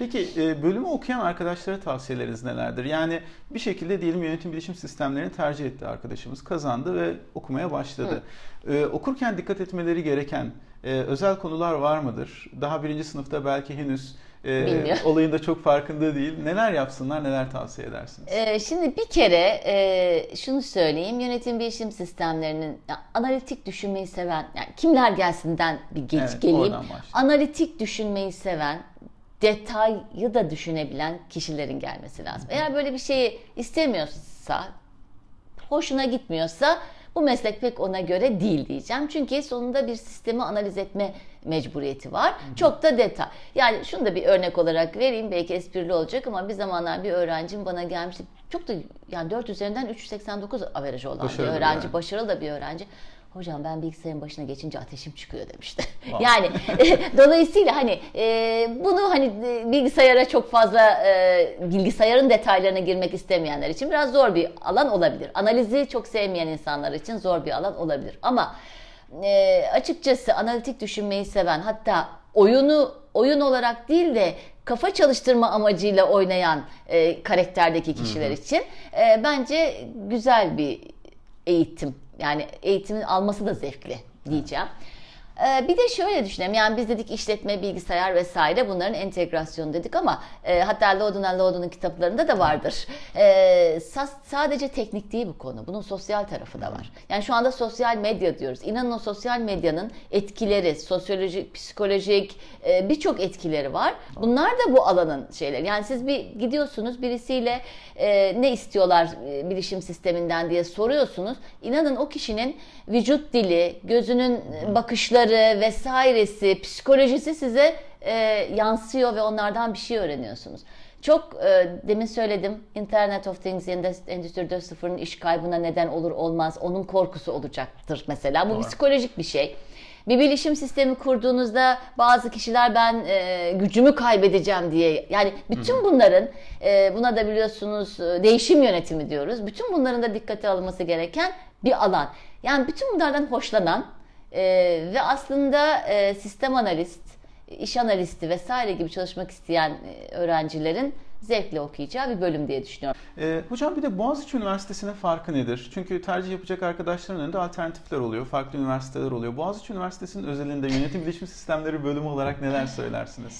Peki e, bölümü okuyan arkadaşlara tavsiyeleriniz nelerdir? Yani bir şekilde diyelim yönetim bilişim sistemlerini tercih etti arkadaşımız, kazandı ve okumaya başladı. E, okurken dikkat etmeleri gereken e, özel konular var mıdır? Daha birinci sınıfta belki henüz e, Bilmiyor. olayın da çok farkında değil. Neler yapsınlar, neler tavsiye edersiniz? Ee, şimdi bir kere e, şunu söyleyeyim. Yönetim bilişim sistemlerinin ya, analitik düşünmeyi seven, yani kimler gelsinden bir geç Evet, geleyim. oradan başlayalım. Analitik düşünmeyi seven, detayı da düşünebilen kişilerin gelmesi lazım. Eğer böyle bir şeyi istemiyorsa, hoşuna gitmiyorsa bu meslek pek ona göre değil diyeceğim. Çünkü sonunda bir sistemi analiz etme mecburiyeti var. Çok da detay. Yani şunu da bir örnek olarak vereyim. Belki esprili olacak ama bir zamanlar bir öğrencim bana gelmişti. Çok da yani 4 üzerinden 389 averaj olan Başarılı bir öğrenci. yani. Başarılı da bir öğrenci. Hocam ben bilgisayarın başına geçince ateşim çıkıyor demişti. Wow. Yani dolayısıyla hani e, bunu hani e, bilgisayara çok fazla e, bilgisayarın detaylarına girmek istemeyenler için biraz zor bir alan olabilir. Analizi çok sevmeyen insanlar için zor bir alan olabilir. Ama e, açıkçası analitik düşünmeyi seven hatta oyunu oyun olarak değil de kafa çalıştırma amacıyla oynayan e, karakterdeki kişiler için e, bence güzel bir eğitim. Yani eğitimin alması da zevkli diyeceğim. Ee, Bir de şöyle düşünelim yani biz dedik işletme, bilgisayar vesaire bunların entegrasyonu dedik ama e, hatta Loudon Loudon'un kitaplarında da vardır. E, sa- sadece teknik değil bu konu. Bunun sosyal tarafı da var. Yani şu anda sosyal medya diyoruz. İnanın o sosyal medyanın etkileri, sosyolojik, psikolojik e, birçok etkileri var. Bunlar da bu alanın şeyleri. Yani siz bir gidiyorsunuz birisiyle e, ne istiyorlar e, bilişim sisteminden diye soruyorsunuz. İnanın o kişinin vücut dili, gözünün bakışları vesairesi, psikolojisi size e, yansıyor ve onlardan bir şey öğreniyorsunuz. Çok e, demin söyledim Internet of Things Endüstri Endüstri 4.0'ın iş kaybına neden olur olmaz onun korkusu olacaktır mesela. Bu Doğru. psikolojik bir şey. Bir bilişim sistemi kurduğunuzda bazı kişiler ben e, gücümü kaybedeceğim diye yani bütün bunların e, buna da biliyorsunuz e, değişim yönetimi diyoruz. Bütün bunların da dikkate alınması gereken bir alan. Yani bütün bunlardan hoşlanan e, ve aslında e, sistem analist, iş analisti vesaire gibi çalışmak isteyen e, öğrencilerin zevkle okuyacağı bir bölüm diye düşünüyorum. Ee, hocam bir de Boğaziçi Üniversitesi'nin farkı nedir? Çünkü tercih yapacak arkadaşların önünde alternatifler oluyor, farklı üniversiteler oluyor. Boğaziçi Üniversitesi'nin özelinde yönetim bilişim sistemleri bölümü olarak neler söylersiniz?